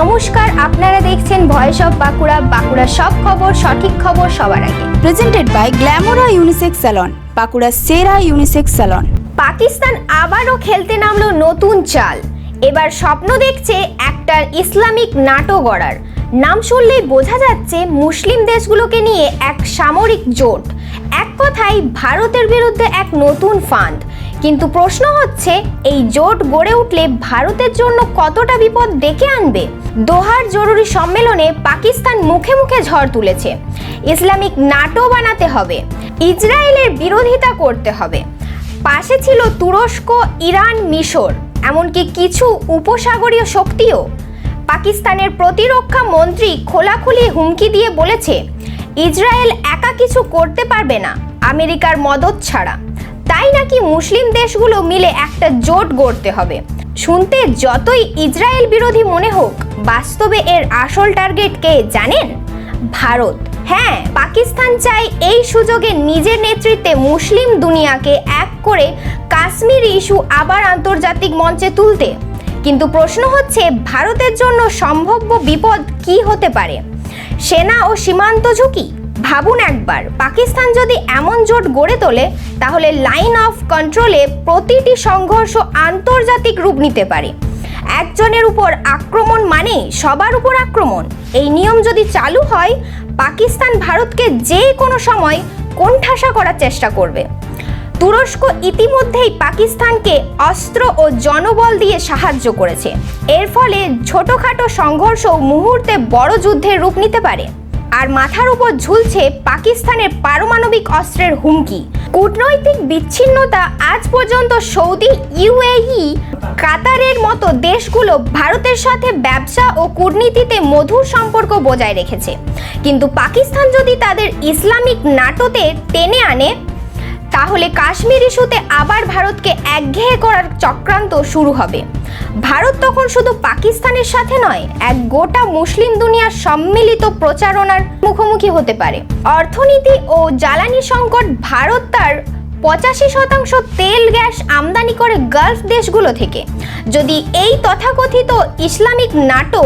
নমস্কার আপনারা দেখছেন ভয়েস অফ বাঁকুড়া বাঁকুড়া সব খবর সঠিক খবর সবার আগে। Presented by Glamora unisex salon বাঁকুড়ার সেরা ইউনিসেক্স স্যালন পাকিস্তান আবারও খেলতে নামলো নতুন চাল। এবার স্বপ্ন দেখছে একটা ইসলামিক নাটো গড়ার। নাম শুনলেই বোঝা যাচ্ছে মুসলিম দেশগুলোকে নিয়ে এক সামরিক জোট। এক কথায় ভারতের বিরুদ্ধে এক নতুন ফান্ড কিন্তু প্রশ্ন হচ্ছে এই জোট গড়ে উঠলে ভারতের জন্য কতটা বিপদ ডেকে আনবে? দোহার জরুরি সম্মেলনে পাকিস্তান মুখে মুখে ঝড় তুলেছে। ইসলামিক নাটো বানাতে হবে। ইসরায়েলের বিরোধিতা করতে হবে। পাশে ছিল তুরস্ক, ইরান, মিশর। এমনকি কিছু উপসাগরীয় শক্তিও। পাকিস্তানের প্রতিরক্ষা মন্ত্রী খোলাখুলি হুমকি দিয়ে বলেছে, ইসরায়েল একা কিছু করতে পারবে না, আমেরিকার মদত ছাড়া। তাই নাকি মুসলিম দেশগুলো মিলে একটা জোট গড়তে হবে। শুনতে যতই ইসরায়েল বিরোধী মনে হোক, বাস্তবে এর আসল টার্গেট কে জানেন? ভারত। হ্যাঁ পাকিস্তান চায় এই সুযোগে নিজের নেতৃত্বে মুসলিম দুনিয়াকে এক করে কাশ্মীর ইস্যু আবার আন্তর্জাতিক মঞ্চে তুলতে। কিন্তু প্রশ্ন হচ্ছে, ভারতের জন্য সম্ভাব্য বিপদ কি হতে পারে? সেনা ও সীমান্ত ঝুঁকি? ভাবুন একবার, পাকিস্তান যদি এমন জোট গড়ে তোলে, তাহলে লাইন অফ কন্ট্রোলে প্রতিটি সংঘর্ষ আন্তর্জাতিক রূপ নিতে পারে। একজনের উপর আক্রমণ মানে সবার উপর আক্রমণ। এই নিয়ম যদি চালু হয়, পাকিস্তান ভারতকে যে কোনো সময় কোণঠাসা করার চেষ্টা করবে। তুরস্ক ইতিমধ্যেই পাকিস্তানকে অস্ত্র ও জনবল দিয়ে সাহায্য করেছে। এর ফলে ছোটখাটো সংঘর্ষ মুহূর্তে বড় যুদ্ধের রূপ নিতে পারে। আর মাথার উপর ঝুলছে পাকিস্তানের পারমাণবিক অস্ত্রের হুমকি। কূটনৈতিক বিচ্ছিন্নতা আজ পর্যন্ত সৌদি ইউএই, কাতারের মতো দেশগুলো ভারতের সাথে ব্যবসা ও কূটনীতিতে মধুর সম্পর্ক বজায় রেখেছে। কিন্তু পাকিস্তান যদি তাদের ইসলামিক নাটোতে টেনে আনে তাহলে কাশ্মীর ইস্যুতে আবার ভারতকে একঘেয়ে করার চক্রান্ত শুরু হবে। ভারত তখন শুধু পাকিস্তানের সাথে নয়, এক গোটা মুসলিম দুনিয়ার সম্মিলিত প্রচারণার মুখোমুখি হতে পারে। অর্থনীতি ও জ্বালানি সংকট ভারত তার পঁচাশি শতাংশ তেল, গ্যাস আমদানি করে গালফ দেশগুলো থেকে। যদি এই তথাকথিত ইসলামিক নাটো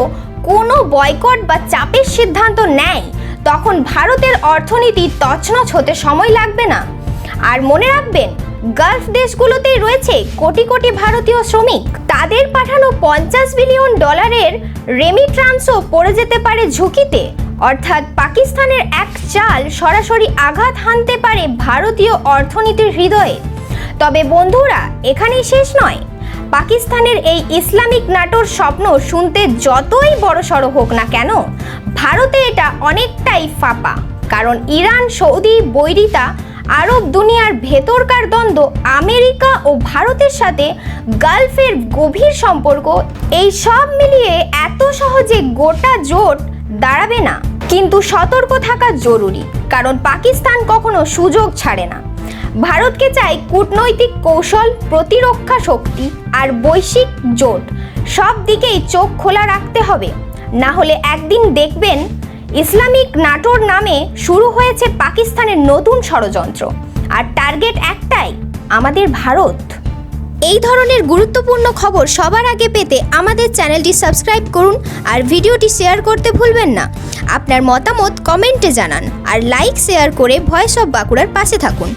কোনো বয়কট বা চাপের সিদ্ধান্ত নেয়, তখন ভারতের অর্থনীতি তছনছ হতে সময় লাগবে না। আর মনে রাখবেন, গালফ দেশগুলোতেই রয়েছে কোটি কোটি ভারতীয় শ্রমিক। তাদের পাঠানো পঞ্চাশ বিলিয়ন ডলারের রেমিট্রান্সও পড়ে যেতে পারে ঝুঁকিতে। অর্থাৎ পাকিস্তানের এক চাল সরাসরি আঘাত হানতে পারে ভারতীয় অর্থনীতির হৃদয়ে। তবে বন্ধুরা, এখানেই শেষ নয়। পাকিস্তানের এই ইসলামিক নাটোর স্বপ্ন শুনতে যতই বড়সড় হোক না কেন, ভারতে এটা অনেকটাই ফাঁপা। কারণ ইরান, সৌদি, বৈরিতা আরব দুনিয়ার ভেতরকার দ্বন্দ্ব আমেরিকা ও ভারতের সাথে গালফের গভীর সম্পর্ক, এই সব মিলিয়ে এত সহজে গোটা জোট দাঁড়াবে না। কিন্তু সতর্ক থাকা জরুরি, কারণ পাকিস্তান কখনো সুযোগ ছাড়ে না। ভারতকে চাই কূটনৈতিক কৌশল, প্রতিরক্ষা শক্তি আর বৈশ্বিক জোট। সব দিকেই চোখ খোলা রাখতে হবে। না হলে একদিন দেখবেন ইসলামিক নাটোর নামে শুরু হয়েছে পাকিস্তানের নতুন ষড়যন্ত্র। আর টার্গেট একটাই, আমাদের ভারত। এই ধরনের গুরুত্বপূর্ণ খবর সবার আগে পেতে আমাদের চ্যানেলটি সাবস্ক্রাইব করুন আর ভিডিওটি শেয়ার করতে ভুলবেন না। আপনার মতামত কমেন্টে জানান আর লাইক শেয়ার করে ভয়েস অব বাঁকুড়ার পাশে থাকুন।